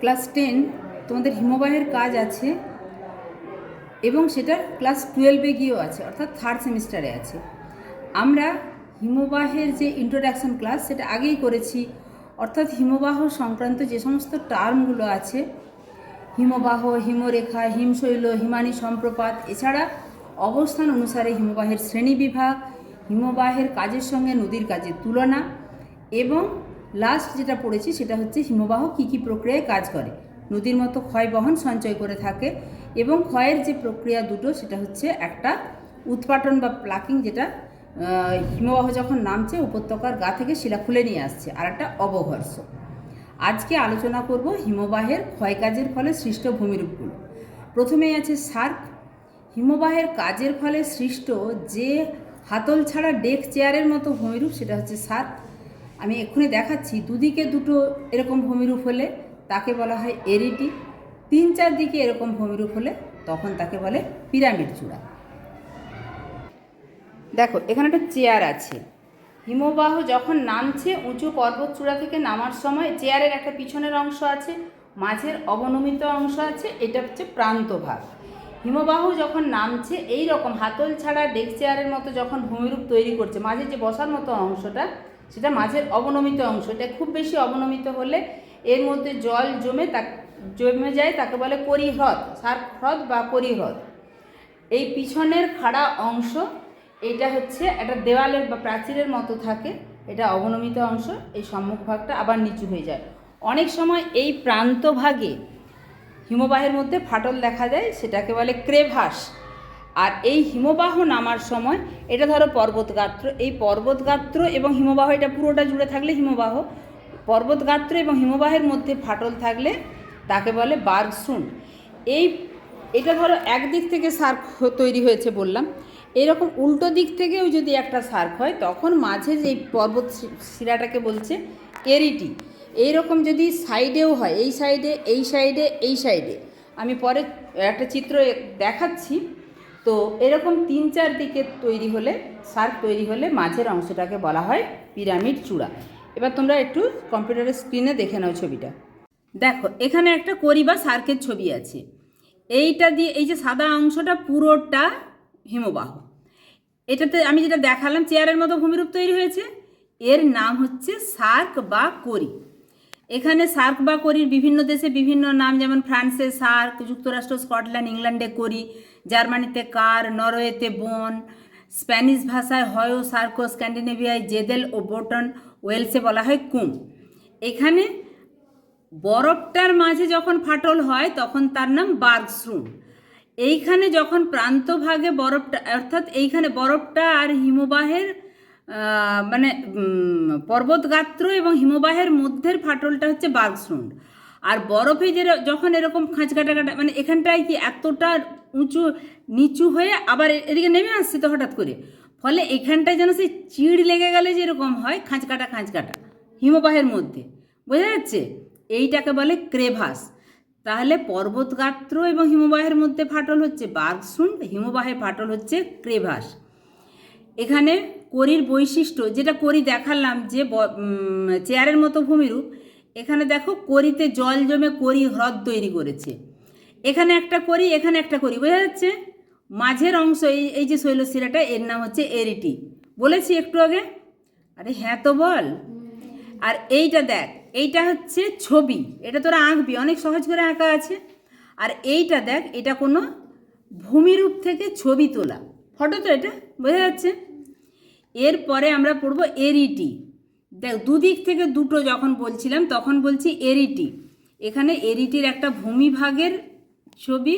Class ten তোমাদের হিমবাহের কাজ আছে এবং সেটা ক্লাস টুয়েলভে গিয়েও আছে, অর্থাৎ থার্ড সেমিস্টারে আছে। আমরা হিমবাহের যে ইন্ট্রোডাকশন ক্লাস সেটা আগেই করেছি, অর্থাৎ হিমবাহ সংক্রান্ত যে সমস্ত টার্মগুলো আছে, হিমবাহ, হিমরেখা, হিমশৈল, হিমানী সম্প্রপাত, এছাড়া অবস্থান অনুসারে হিমবাহের শ্রেণি বিভাগ, হিমবাহের কাজের সঙ্গে নদীর কাজের তুলনা এবং লাস্ট যেটা পড়েছি, সেটা হচ্ছে হিমবাহ কী কী প্রক্রিয়ায় কাজ করে। নদীর মতো ক্ষয় বহন সঞ্চয় করে থাকে এবং ক্ষয়ের যে প্রক্রিয়া দুটো, সেটা হচ্ছে একটা উৎপাটন বা প্লাকিং যেটা হিমবাহ যখন নামছে, উপত্যকার গা থেকে শিলা খুলে নিয়ে আসছে, আর একটা অবঘর্ষ। আজকে আলোচনা করব হিমবাহের ক্ষয়কাজের ফলে সৃষ্ট ভূমিরূপগুলো। প্রথমেই আছে সার্ক। হিমবাহের কাজের ফলে সৃষ্ট যে হাতল ছাড়া ডেক চেয়ারের মতো ভূমিরূপ, সেটা হচ্ছে সার্ক। আমি এক্ষুনি দেখাচ্ছি, দুদিকে দুটো এরকম ভূমিরূপ হলে তাকে বলা হয় এরিটি, তিন চার দিকে এরকম ভূমিরূপ হলে তখন তাকে বলে পিরামিড চূড়া। দেখো, এখানে একটা চেয়ার আছে। হিমবাহ যখন নামছে উঁচু পর্বত চূড়া থেকে নামার সময় চেয়ারের একটা পিছনের অংশ আছে, মাঝের অবনমিত অংশ আছে, এটা হচ্ছে প্রান্তভাগ হিমবাহ যখন নামছে এই রকম হাতল ছাড়া ডেক চেয়ারের মতো যখন ভূমিরূপ তৈরি করছে, মাঝে যে বসার মতো অংশটা সেটা মাঝের অবনমিত অংশ। এটা খুব বেশি অবনমিত হলে এর মধ্যে জল জমে তা, জমে যায়, তাকে বলে করিহ্রদ সার হ্রদ বা করিহ্রদ এই পিছনের খাড়া অংশ, এটা হচ্ছে একটা দেওয়ালের বা প্রাচীরের মতো থাকে, এটা অবনমিত অংশ, এই সম্মুখ ভাগটা আবার নিচু হয়ে যায়। অনেক সময় এই প্রান্তভাগে হিমবাহের মধ্যে ফাটল দেখা যায় সেটাকে বলে ক্রেভাস। আর এই হিমবাহ নামার সময়, এটা ধরো পর্বতগাত্র, এই পর্বতগাত্র এবং হিমবাহ, এটা পুরোটা জুড়ে থাকলে হিমবাহ, পর্বতগাত্র এবং হিমবাহের মধ্যে ফাটল থাকলে তাকে বলে বার্গসুন। এই, এটা ধরো একদিক থেকে সার্ক তৈরি হয়েছে বললাম। এরকম উল্টো দিক থেকেও যদি একটা সার্ক হয়, তখন মাঝে যে পর্বত শিরাটাকে বলছে এরিটি এইরকম যদি সাইডেও হয়, এই সাইডে এই সাইডে এই সাইডে। আমি পরে একটা চিত্র দেখাচ্ছি। তো এরকম তিন চার দিকে তৈরি হলে, সার্ক তৈরি হলে মাঝের অংশটাকে বলা হয় পিরামিড চূড়া। এবার তোমরা একটু কম্পিউটারের স্ক্রিনে দেখে নাও ছবিটা। দেখো, এখানে একটা করি বা সার্কের ছবি আছে। এইটা দিয়ে, এই যে সাদা অংশটা পুরোটা হিমবাহ। এটাতে আমি যেটা দেখালাম, চেয়ারের মতো ভূমিরূপ তৈরি হয়েছে। এর নাম হচ্ছে সার্ক বা করি। এখানে সার্ক বা করির বিভিন্ন দেশে বিভিন্ন নাম, যেমন ফ্রান্সে সার্ক, যুক্তরাষ্ট্র, স্কটল্যান্ড, ইংল্যান্ডে করি, জার্মানিতে কার, নরওয়েতে বন, স্প্যানিশ ভাষায় হয়, সার্কো, স্ক্যান্ডিনেভিয়ায় জেদেল ও বোটন, ওয়েলসে বলা হয় কুম। এখানে বরফটার মাঝে যখন ফাটল হয়, তখন তার নাম বার্গস্রুম। এইখানে যখন প্রান্তভাগে বরফটা, অর্থাৎ এইখানে বরফটা আর হিমবাহের মানে পর্বতগাত্র এবং হিমবাহের মধ্যের ফাটলটা হচ্ছে বার্গস্রুন্ড আর বরফে যে যখন এরকম খাঁচ কাটা কাটা মানে এখানটায় কি এতটা উঁচু, নিচু হয়ে আবার এদিকে নেমে আসছে তো হঠাৎ করে? ফলে এখানটায় যেন সেই চিড় লেগে গেলে যেরকম হয় খাঁচ কাটা খাঁচ কাটা হিমবাহের মধ্যে। বোঝা যাচ্ছে? এইটাকে বলে ক্রেভাস। তাহলে পর্বতগাত্র এবং হিমবাহের মধ্যে ফাটল হচ্ছে বার্গসুন্ড হিমবাহে ফাটল হচ্ছে ক্রেভাস। এখানে করির বৈশিষ্ট্য, যেটা করি দেখালাম যে চেয়ারের মতো ভূমিরূপ, এখানে দেখো করিতে জল জমে করি হ্রদ তৈরি করেছে। এখানে একটা করি, এখানে একটা করি, বোঝা যাচ্ছে? মাঝের অংশ, এই এই যে শৈলশিরাটা এর নাম হচ্ছে এরিটি। বলেছি একটু আগে? আরে হ্যাঁ তো বল। আর এইটা দেখ, এইটা হচ্ছে ছবি, এটা তোরা আঁকবি, অনেক সহজ করে আঁকা আছে। আর এইটা দেখ, এটা কোনো ভূমিরূপ থেকে ছবি তোলা। ফটো তো এটা, বোঝা যাচ্ছে? এরপরে আমরা পড়ব এরিটি। দেখ, দুদিক থেকে দুটো যখন বলছিলাম, তখন বলছি এরিটি। এখানে এরিটির একটা ভূমিভাগের ছবি।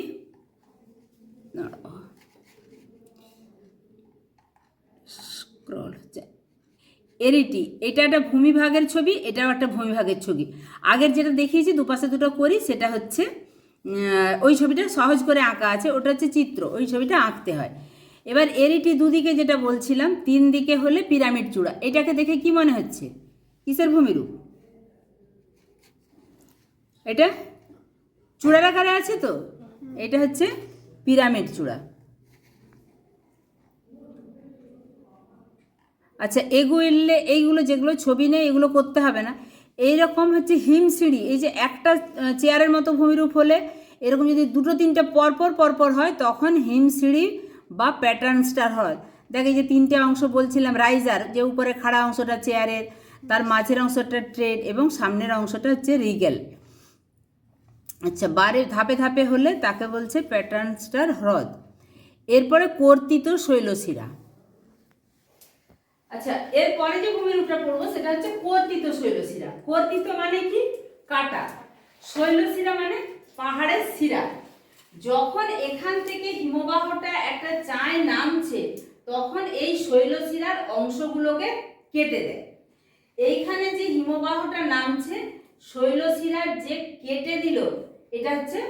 এরিটি, এটা একটা ভূমিভাগের ছবি, এটাও একটা ভূমিভাগের ছবি। আগের যেটা দেখিয়েছি, দুপাশে দুটো করি, সেটা হচ্ছে ওই ছবিটা সহজ করে আঁকা আছে, ওটা হচ্ছে চিত্র, ওই ছবিটা আঁকতে হয়। এবার এরিটি দুদিকে যেটা বলছিলাম, তিন দিকে হলে পিরামিড চূড়া। এটাকে দেখে কি মনে হচ্ছে? কিসের ভূমিরূপ এটা চূড়ার আকারে আছে তো? এটা হচ্ছে পিরামিড চূড়া। আচ্ছা এগুলো এইগুলো যেগুলো ছবি নেই, এগুলো করতে হবে না। এইরকম হচ্ছে হিমসিঁড়ি এই যে একটা চেয়ারের মতো ভূমিরূপ হলে এরকম যদি দুটো, তিনটে পরপর পরপর হয়, তখন হিমসিঁড়ি বা প্যাটার্ন স্টার হয়। দেখ যে তিনটে অংশ বলছিলাম রাইজার যে উপরে খাড়া অংশটা চেয়ারের তার মাঝের অংশটা ট্রেড এবং সামনের অংশটা হচ্ছে রিগেল আচ্ছা বারে ধাপে ধাপে হলে তাকে বলছে প্যাটার্ন স্টার হ্রদ। এরপরে কর্তিত শৈলশিরা। আচ্ছা এরপরে যে ভূমিরূপটা পড়ব, সেটা হচ্ছে কর্তিত শৈলশিরা। কর্তিত মানে কি? কাটা। শৈলশিরা মানে পাহাড়ের শিরা। যখন এখান থেকে হিমবাহটা একটা চায় নামছে, তখন এই শৈলশিরার অংশগুলোকে কেটে দেয়। এইখানে যে হিমবাহটা নামছে শৈলশিরার যে কেটে দিল, এটা হচ্ছে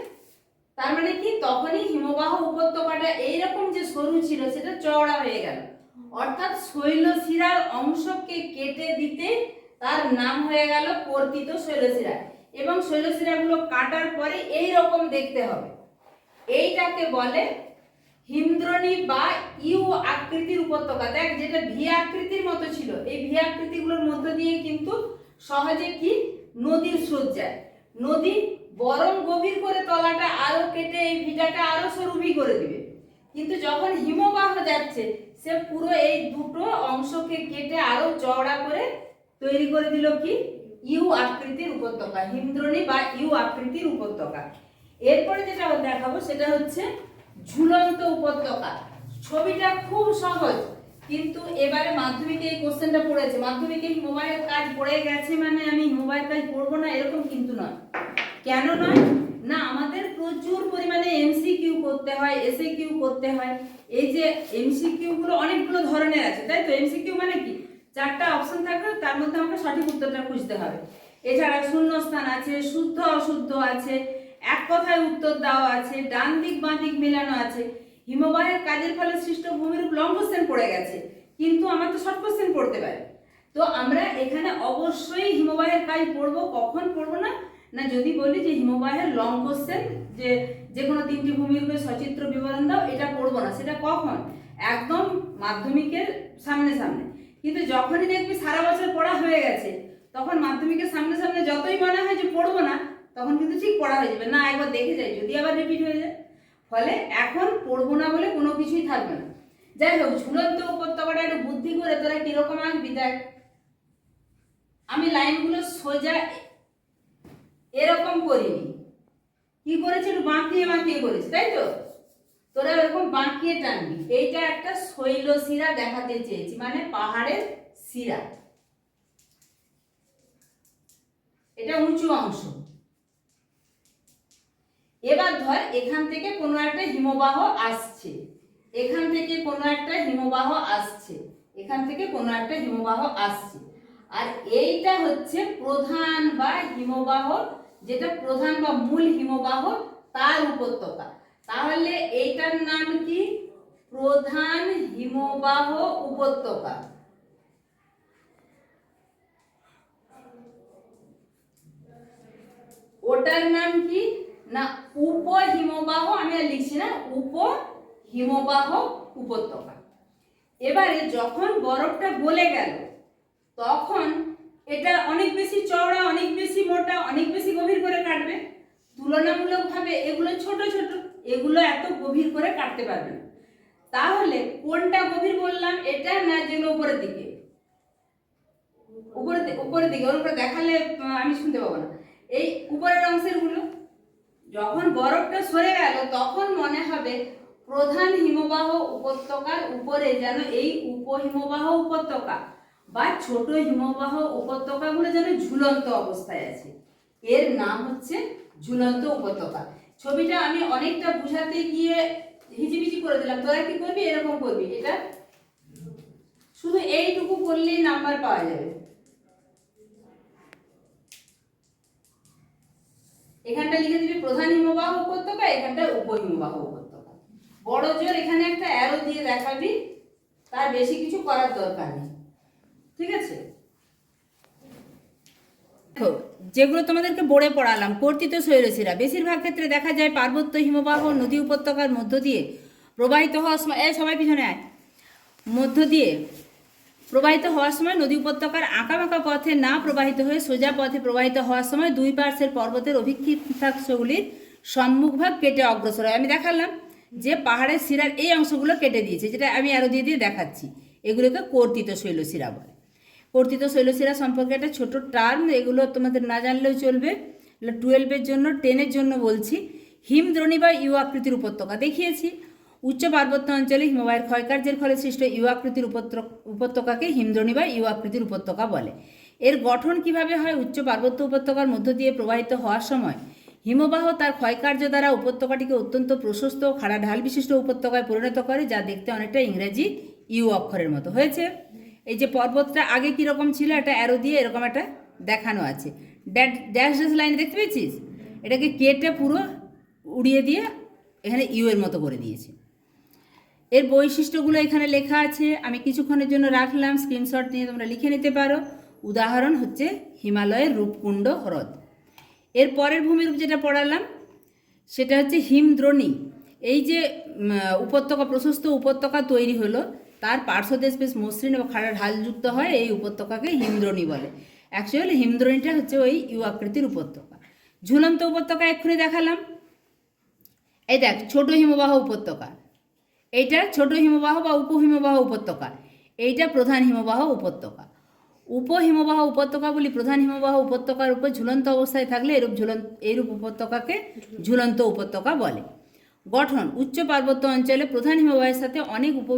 তার মানে কি? তখনই হিমবাহ উপত্যকাটা এইরকম যে সরু ছিল, সেটা চওড়া হয়ে গেল। অর্থাৎ শৈলশিরার অংশকে কেটে দিতে তার নাম হয়ে গেল কর্তিত শৈলশিরা এবং শৈলশিরাগুলো কাটার পরে এই রকম দেখতে হবে। এইটাকে বলে হিমদ্রণী বা ইউ আকৃতির উপত্যকা। দেখ, যেটা ভি আকৃতির মতো ছিল, এই ভি আকৃতিগুলোর মধ্য দিয়ে কিন্তু সহজে কি? নদীর স্রোত যায়। নদী বরং গভীর করে তলাটা আরও কেটে এই ভিটাটা আরও সরু ভি করে দিবে। কিন্তু যখন হিমবাহ যাচ্ছে, সে পুরো এই দুটো অংশকে কেটে আরও চওড়া করে তৈরি করে দিল কি? ইউ আকৃতির উপত্যকা হিমদ্রণী বা ইউ আকৃতির উপত্যকা। এরপরে যেটা দেখাবো, সেটা হচ্ছে ঝুলন্ত উপত্যকা। ছবিটা খুব সহজ, কিন্তু এবারে মাধ্যমিকে এই কোশ্চেনটা পড়েছে। মাধ্যমিকে মোবাইল কাজ পড়ে গেছে মানে আমি মোবাইল কাজ পড়ব না, এরকম কিন্তু নয়। কেন নয়? না, আমাদের প্রচুর পরিমাণে এমসিকিউ করতে হয় এসএ কিউ করতে হয়। এই যে এমসিকিউ গুলো অনেকগুলো ধরনের আছে, তাই তো? এমসিকিউ মানে কি? চারটা অপশন থাকবে তার মধ্যে আমাকে সঠিক উত্তরটা খুঁজতে হবে। এছাড়া শূন্যস্থান আছে, শুদ্ধ অশুদ্ধ আছে এক কথায় উত্তর দেওয়া আছে, ডান দিক, বাঁ দিক মেলানো আছে। হিমবাহের কাজের ফলে সৃষ্ট ভূমিরূপ লং কোশ্চেন পড়ে গেছে, কিন্তু আমার তো শর্ট কোশ্চেন পড়তে পারে। তো আমরা এখানে অবশ্যই হিমবাহের কাজ পড়ব, কখন পড়ব না? না, যদি বলি যে হিমবাহের লং কোশ্চেন যে যে কোনো তিনটি ভূমিরূপের সচিত্র বিবরণ দাও, এটা পড়ব না। সেটা কখন? একদম মাধ্যমিকের সামনে সামনে। কিন্তু যখনই দেখবি সারা বছর পড়া হয়ে গেছে, তখন মাধ্যমিকের সামনে সামনে যতই মনে হয় যে পড়ব না তখন কিন্তু ঠিক পড়া হয়ে যাবে। না, একবার দেখে যাই, যদি আবার রিপিট হয়ে যায়। ফলে এখন পড়ব না বলে কোনো কিছুই থাকবে না। যাই হোক, ঝুলন্ত উপত্যকাটা একটু বুদ্ধি করে তোরা কীরকম আঁকবি দেখ। আমি লাইনগুলো সোজা এরকম করিনি। কি করেছি? একটু বাঁকিয়ে বাঁকিয়ে করেছি, তাই তো? তোরা এরকম বাঁকিয়ে টানবি। এইটা একটা শৈল শিরা দেখাতে চেয়েছি মানে পাহাড়ের শিরা। এটা উঁচু অংশ। এবার ধর এখান থেকে কোনো একটা হিমবাহ আসছে। এখান থেকে কোনো একটা হিমবাহ আসছে। এখান থেকে কোনো একটা হিমবাহ আসছে। আর এইটা হচ্ছে প্রধান বা হিমবাহ, যেটা প্রধান বা মূল হিমবাহ, তার উপত্যকা। তাহলে এইটার নাম কি? প্রধান হিমবাহ উপত্যকা। ওটার নাম কি? না উপ হিমবাহ আমি আর লিখছি না উপ হিমবাহ উপত্যকা। এবারে যখন বরফটা গলে গেল, তখন এটা অনেক বেশি চওড়া, অনেক বেশি মোটা, অনেক বেশি গভীর করে কাটবে। তুলনামূলকভাবে এগুলো ছোট ছোট, এগুলো এত গভীর করে কাটতে পারবে না। তাহলে কোনটা গভীর বললাম? এটা না যেগুলো উপরের দিকে? উপরের উপরের দিকে, ওর উপরে দেখালে আমি শুনতে পাবো না। এই উপরের অংশেরগুলো যখন বরফটা সরে গেল, তখন মনে হবে প্রধান হিমবাহ উপত্যকার উপরে যেন এই উপহিমবাহ উপত্যকা বা ছোট হিমবাহ উপত্যকাগুলো যেন ঝুলন্ত অবস্থায় আছে। এর নাম হচ্ছে ঝুলন্ত উপত্যকা। ছবিটা আমি অনেকটা বুঝাতে গিয়ে হিজিবিজি করে দিলাম। তোরা কি করবি? এরকম করবি। এটা শুধু এইটুকু করলেই নাম্বার পাওয়া যাবে। এখানটা লিখে দিবি প্রধান হিমবাহ উপত্যকা, এখানটা উপহিমবাহ উপত্যকা। বড় জোর এখানে একটা অ্যারো দিয়ে দেখাবি, তার বেশি কিছু করার দরকার নেই। ঠিক আছে? যেগুলো তোমাদেরকে বড়ে পড়ালাম, কর্তিত শৈলশিরা বেশিরভাগ ক্ষেত্রে দেখা যায় পার্বত্য হিমবাহ নদী উপত্যকার মধ্য দিয়ে প্রবাহিত হওয়ার সময় সবাই পিছনে আয়। মধ্য দিয়ে প্রবাহিত হওয়ার সময় নদী উপত্যকার আঁকাবাঁকা পথে না প্রবাহিত হয়ে সোজা পথে প্রবাহিত হওয়ার সময় দুই পার্শ্বের পর্বতের অভিক্ষিপ্তাংশগুলির সম্মুখভাগ কেটে অগ্রসর হয়। আমি দেখালাম যে পাহাড়ের শিরার এই অংশগুলো কেটে দিয়েছে, যেটা আমি আরও দিয়ে দিয়ে দেখাচ্ছি। এগুলোকে কর্তিত শৈলশিরা বলে। কর্তিত শৈলশিরা সম্পর্কে একটা ছোট টার্ম এগুলো তোমাদের না জানলেও চলবে। টুয়েলভের জন্য টেনের জন্য বলছি। হিমদ্রোণী বা ইউ আকৃতির উপত্যকা দেখিয়েছি। উচ্চ পার্বত্য অঞ্চলে হিমবাহের ক্ষয়কার্যের ফলে সৃষ্ট ইউ আকৃতির উপত্যকাকে হিমদ্রোণী বা ইউ আকৃতির উপত্যকা বলে। এর গঠন কীভাবে হয়? উচ্চ পার্বত্য উপত্যকার মধ্য দিয়ে প্রবাহিত হওয়ার সময় হিমবাহ তার ক্ষয়কার্য দ্বারা উপত্যকাটিকে অত্যন্ত প্রশস্ত খাড়া ঢাল বিশিষ্ট উপত্যকায় পরিণত করে, যা দেখতে অনেকটা ইংরেজি ইউ অক্ষরের মতো হয়েছে। এই যে পর্বতটা আগে কীরকম ছিল, একটা অ্যারো দিয়ে এরকম একটা দেখানো আছে। ড্যাশ ড্যাশ লাইন দেখতে পেয়েছিস? এটাকে কেটে পুরো উড়িয়ে দিয়ে এখানে ইউ এর মতো করে দিয়েছে। এর বৈশিষ্ট্যগুলো এখানে লেখা আছে। আমি কিছুক্ষণের জন্য রাখলাম স্ক্রিনশট নিয়ে তোমরা লিখে নিতে পারো। উদাহরণ হচ্ছে হিমালয়ের রূপকুণ্ড হ্রদ। এর পরের ভূমিরূপ যেটা পড়ালাম, সেটা হচ্ছে হিমদ্রোণী। এই যে উপত্যকা, প্রশস্ত উপত্যকা তৈরি হলো, তার পার্শ্বদেশ বেশ মসৃণ এবং খাড়া ঢালযুক্ত হয়, এই উপত্যকাকে হিমদ্রোণী বলে। অ্যাকচুয়ালি হিমদ্রোণীটা হচ্ছে ওই ইউ আকৃতির উপত্যকা। ঝুলন্ত উপত্যকা এক্ষুনি দেখালাম। এই দেখ, ছোট হিমবাহ উপত্যকা। এইটা ছোট হিমবাহ বা উপহিমবাহ উপত্যকা। এইটা প্রধান হিমবাহ উপত্যকা। উপহিমবাহ উপত্যকা বলি প্রধান হিমবাহ উপত্যকার উপর ঝুলন্ত অবস্থায় থাকলে এরূপ ঝুলন্ত এরূপ উপত্যকাকে ঝুলন্ত উপত্যকা বলে। গঠন, উচ্চ পার্বত্য অঞ্চলে প্রধান হিমবাহের সাথে অনেক উপ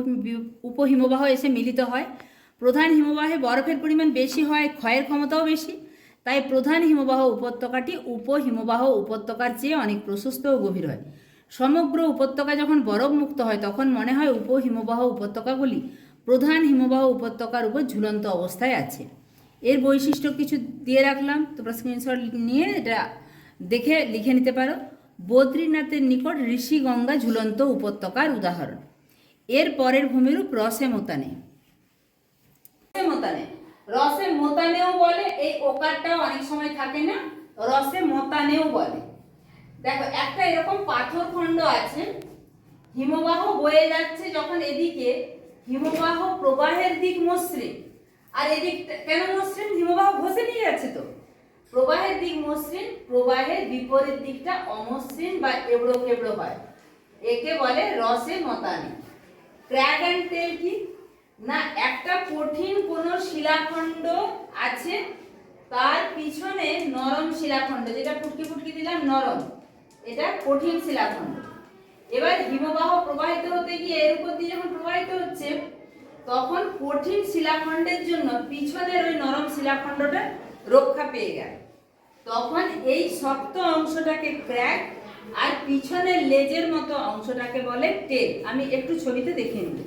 উপহিমবাহ এসে মিলিত হয়। প্রধান হিমবাহে বরফের পরিমাণ বেশি হয়, ক্ষয়ের ক্ষমতাও বেশি। তাই প্রধান হিমবাহ উপত্যকাটি উপহিমবাহ উপত্যকার চেয়ে অনেক প্রশস্ত ও গভীর হয়। সমগ্র উপত্যকা যখন বরফ মুক্ত হয়, তখন মনে হয় উপহিমবাহ উপত্যকাগুলি প্রধান হিমবাহ উপত্যকার উপর ঝুলন্ত অবস্থায় আছে। এর বৈশিষ্ট্য কিছু দিয়ে রাখলাম, তোমরা স্ক্রিনশট নিয়ে এটা দেখে লিখে নিতে পারো। বদ্রীনাথের নিকট ঋষি গঙ্গা ঝুলন্ত উপত্যকার উদাহরণ। এর পরের ভূমিরূপ রসে মোতানে। মোতানে। রসে মোতানেও বলে, এই ওকারটাও অনেক সময় থাকে না, রসে মোতানেও বলে। দেখো, একটা এরকম পাথর খণ্ড আছে, হিমবাহ বয়ে যাচ্ছে যখন এদিকে, হিমবাহ প্রবাহের দিক মসৃণ। আর এদিক কেন মসৃণ? হিমবাহ ঘষে নিয়ে যাচ্ছে তো। প্রবাহের দিক মসৃণ, প্রবাহের বিপরীত দিকটা অমসৃণ বা এবড়ো কেবড়ো হয়। একে বলে রসে মতানে। ক্র্যাগ অ্যান্ড টেল কি? না, একটা কঠিন কোন শিলাখণ্ড আছে, তার পিছনে নরম শিলাখণ্ড, যেটা ফুটকি ফুটকি দিলাম, নরম। এটা কঠিন শিলাখণ্ড। এবার হিমবাহ প্রবাহিত হতে গিয়ে এর উপর দিয়ে যখন প্রবাহিত হচ্ছে, তখন কঠিন শিলাখণ্ডের জন্য পিছনের ওই নরম শিলাখণ্ডটা রক্ষা পেয়ে গেল। তখন এই শক্ত অংশটাকে ক্র্যাক আর পিছনের লেজের মতো অংশটাকে বলে টেল। আমি একটু ছবিতে দেখে নিই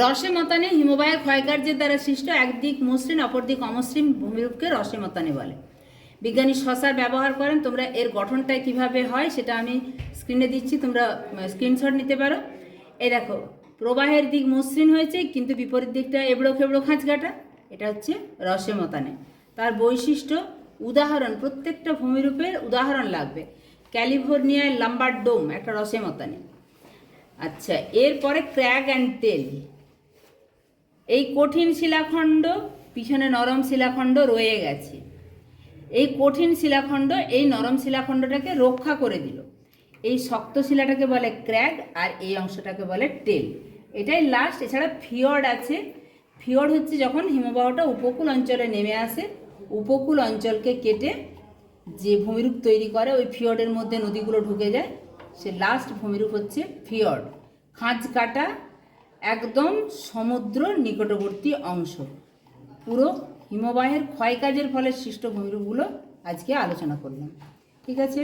রসে মতানে হিমবাহের ক্ষয়কার্যের দ্বারা সৃষ্ট একদিক মসৃণ, অপরদিক অমসৃণ ভূমিরূপকে রসে মতানে বলে। বিজ্ঞানী শশার ব্যবহার করেন, তোমরা এর গঠনটা কীভাবে হয় সেটা আমি স্ক্রিনে দিচ্ছি, তোমরা স্ক্রিনশট নিতে পারো। এই দেখো, প্রবাহের দিক মসৃণ হয়েছে, কিন্তু বিপরীত দিকটা এবড়ো খেবড়ো খাঁচগাটা এটা হচ্ছে রসে মতানে তার বৈশিষ্ট্য, উদাহরণ, প্রত্যেকটা ভূমিরূপের উদাহরণ লাগবে। ক্যালিফোর্নিয়ায় লাম্বার ডোম, একটা রসে মতানে আচ্ছা এরপরে ক্র্যাগ অ্যান্ড তেল। এই কঠিন শিলাখণ্ড, পিছনে নরম শিলাখণ্ড রয়ে গেছে। এই কঠিন শিলাখণ্ড, এই নরম শিলাখণ্ডটাকে রক্ষা করে দিল। এই শক্ত শিলাটাকে বলে ক্র্যাগ আর এই অংশটাকে বলে টেল। এটাই লাস্ট এছাড়া ফিয়র্ড আছে। ফিয়র্ড হচ্ছে যখন হিমবাহটা উপকূল অঞ্চলে নেমে আসে, উপকূল অঞ্চলকে কেটে যে ভূমিরূপ তৈরি করে, ওই ফিয়র্ডের মধ্যে নদীগুলো ঢুকে যায়। সে লাস্ট ভূমিরূপ হচ্ছে ফিয়র্ড। খাঁজ কাটা একদম সমুদ্র নিকটবর্তী অংশ। পুরো হিমবাহের ক্ষয়কাজের ফলে সৃষ্ট ভূমিরূপগুলো আজকে আলোচনা করলাম। ঠিক আছে?